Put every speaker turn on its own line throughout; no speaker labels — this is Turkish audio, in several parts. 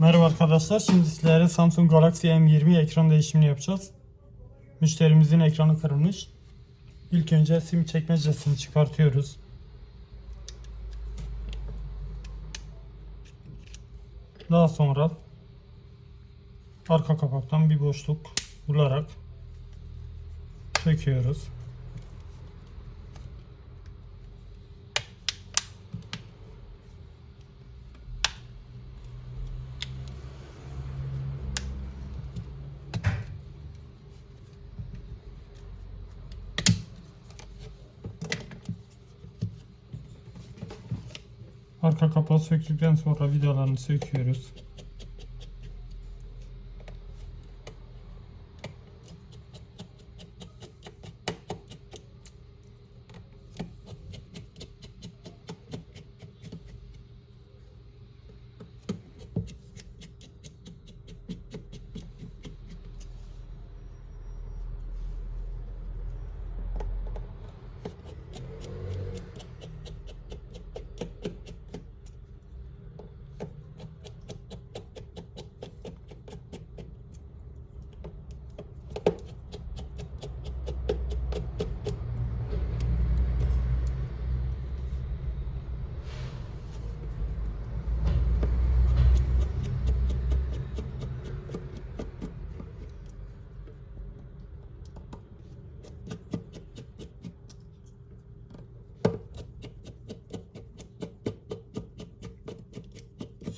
Merhaba arkadaşlar. Şimdi sizlere Samsung Galaxy M20 ekran değişimini yapacağız. Müşterimizin ekranı kırılmış. İlk önce sim çekmecesini çıkartıyoruz. Daha sonra arka kapaktan bir boşluk bularak söküyoruz. Arka kapağı söktükten sonra vidalarını söküyoruz.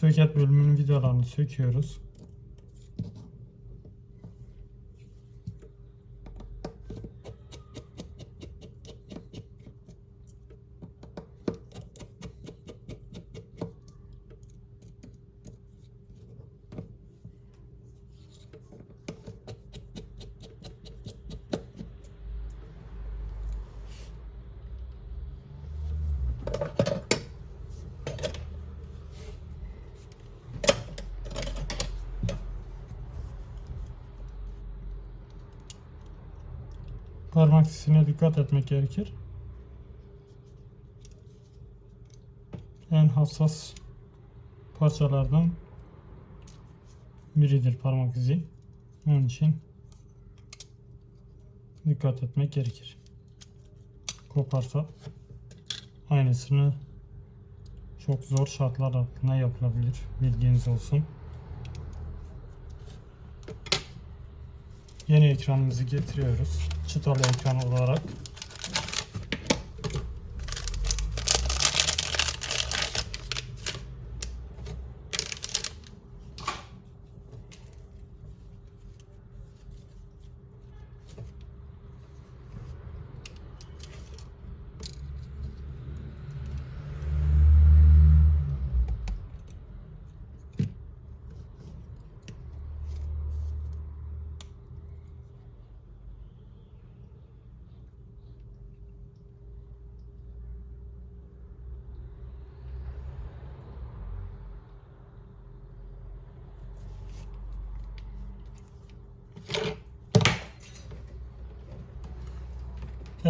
Söket bölümünün vidalarını söküyoruz. Parmak izine dikkat etmek gerekir. En hassas parçalardan biridir parmak izi. Onun için dikkat etmek gerekir. Koparsa aynısını çok zor şartlar altında yapılabilir. Bilginiz olsun. Yeni ekranımızı getiriyoruz. Çıtalı ekran olarak.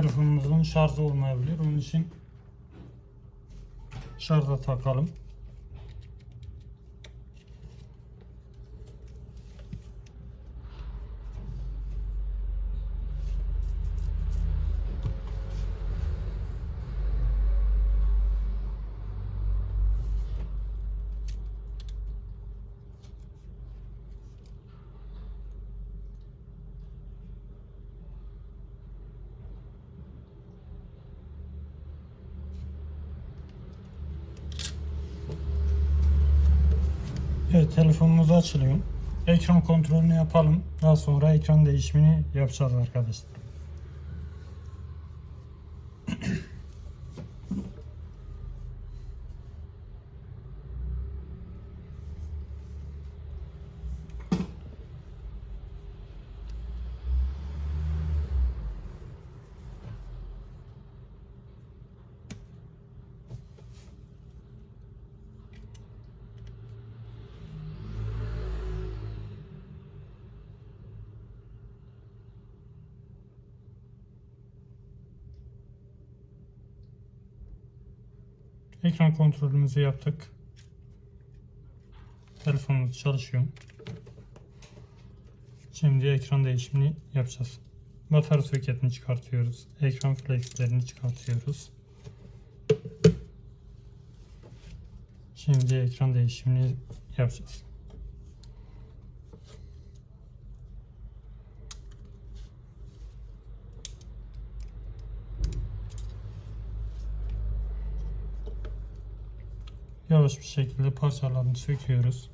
Telefonumuzun şarjı olmayabilir. Onun için şarja takalım. Evet telefonumuz açılıyor. Ekran kontrolünü yapalım. Daha sonra ekran değişimini yapacağız arkadaşlar. Ekran kontrolümüzü yaptık. Telefonumuz çalışıyor. Şimdi ekran değişimini yapacağız. Batarya soketini çıkartıyoruz. Ekran flexlerini çıkartıyoruz. Şimdi ekran değişimini yapacağız. Yavaş bir şekilde parçalarını söküyoruz.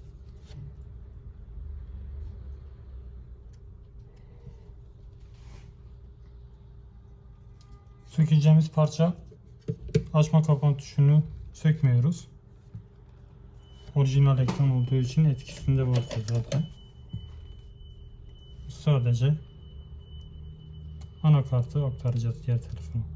Sökeceğimiz parça açma kapama tuşunu sökmüyoruz. Orijinal ekran olduğu için etkisinde vardır zaten. Sadece anakartı aktaracağız diğer telefona.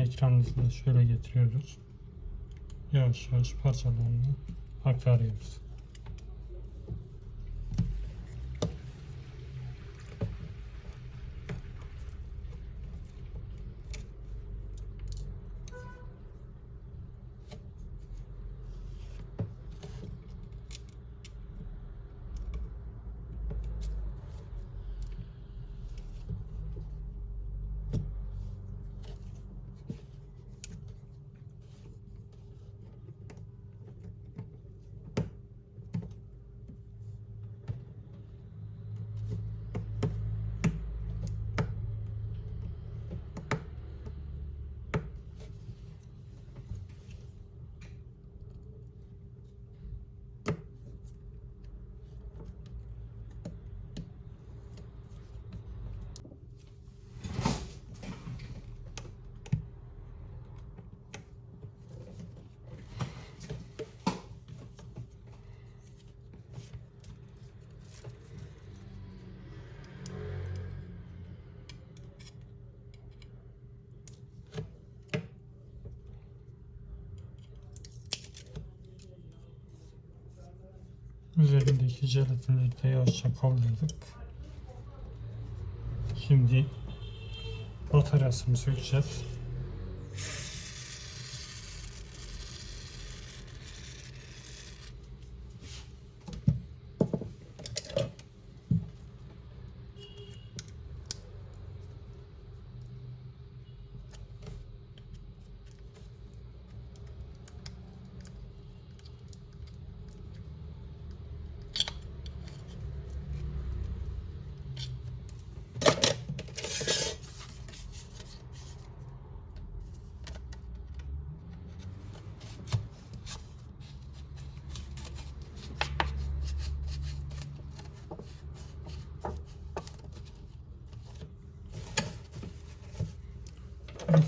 Yine şöyle getiriyoruz. Yavaş yavaş parçalarını aktarıyoruz. Üzerindeki jelatinleri de yavaşça kaldırdık. Şimdi bataryasını sökeceğiz.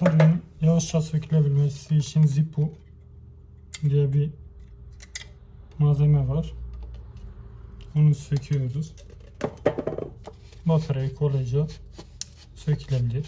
Bataryanın yavaşça sökülebilmesi için Zippo diye bir malzeme var. Onu söküyoruz. Bataryayı kolayca sökülebilir.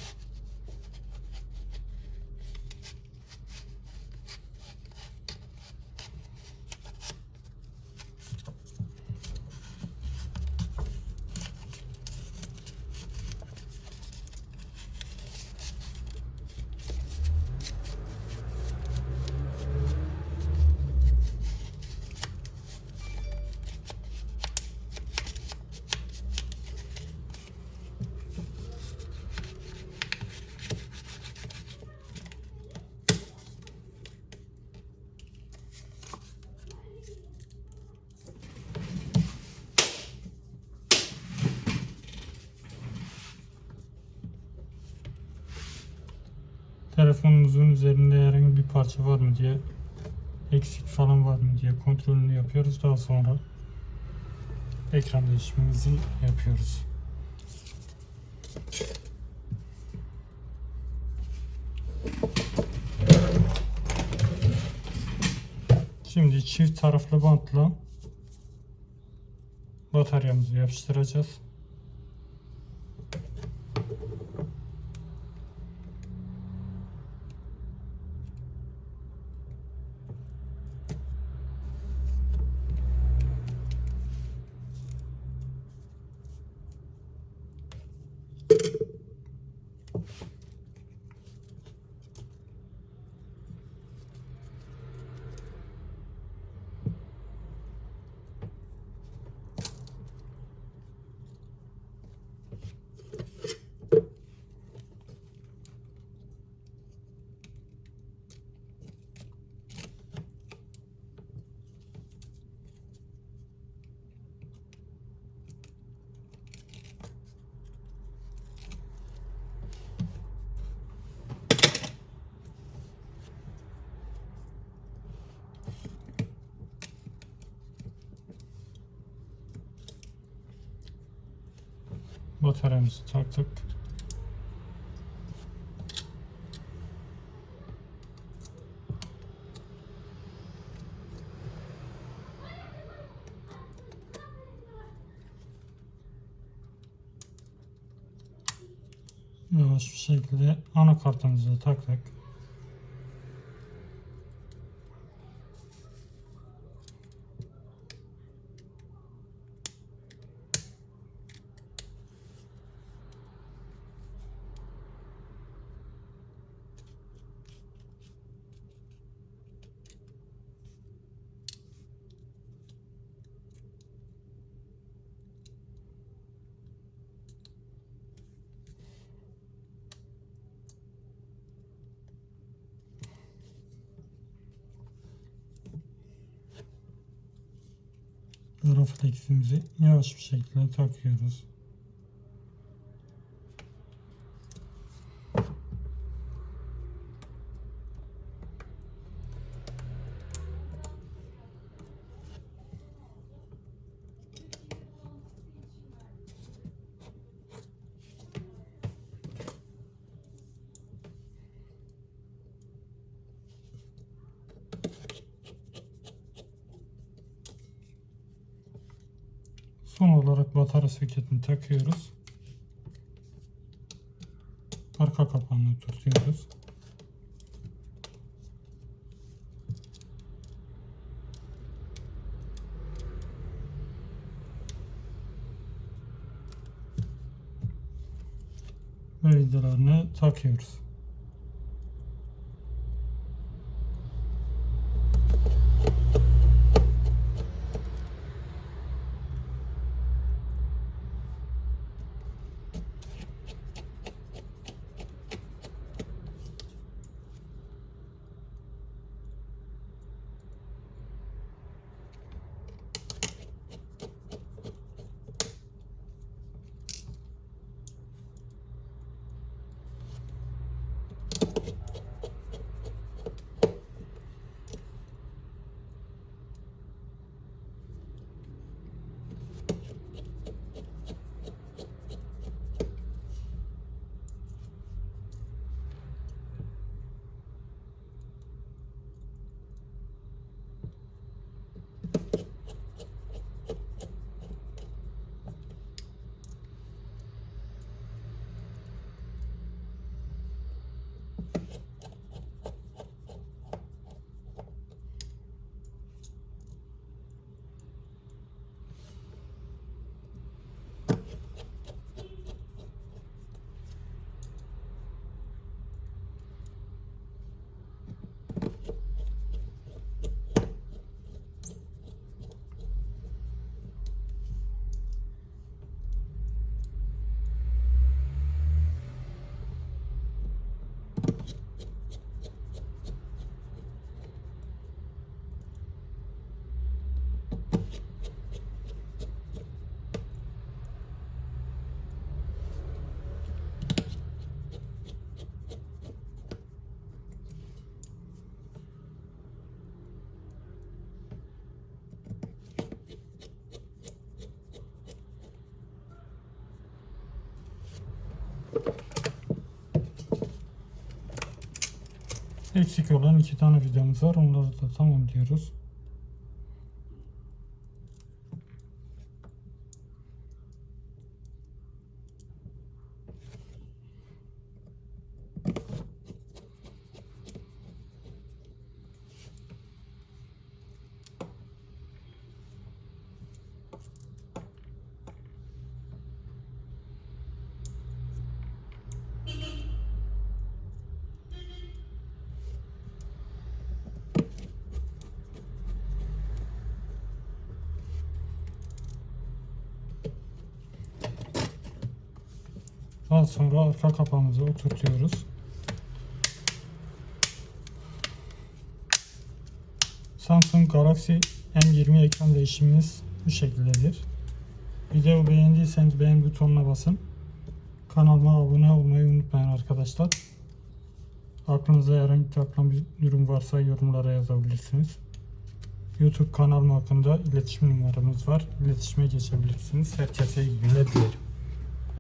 Telefonumuzun üzerinde herhangi bir parça var mı diye eksik falan var mı diye kontrolünü yapıyoruz. Daha sonra ekran değişimimizi yapıyoruz. Şimdi çift taraflı bantla bataryamızı yapıştıracağız. Bataryamızı taktık. Yavaş bir şekilde anakartımızı taktık. Refleksimizi yavaş bir şekilde takıyoruz. Son olarak batarya soketini takıyoruz. Arka kapağını tutuyoruz. Ve vidalarını takıyoruz. Eksik olan iki tane videomuz var. Onları da tamam diyoruz. Daha sonra arka kapağımızı oturtuyoruz. Samsung Galaxy M20 ekran değişimimiz bu şekildedir. Video beğendiyseniz beğen butonuna basın. Kanalıma abone olmayı unutmayın arkadaşlar. Aklınıza herhangi takılan bir durum varsa yorumlara yazabilirsiniz. YouTube kanalım hakkında iletişim numaramız var. İletişime geçebilirsiniz. Herkese iyi günler dilerim.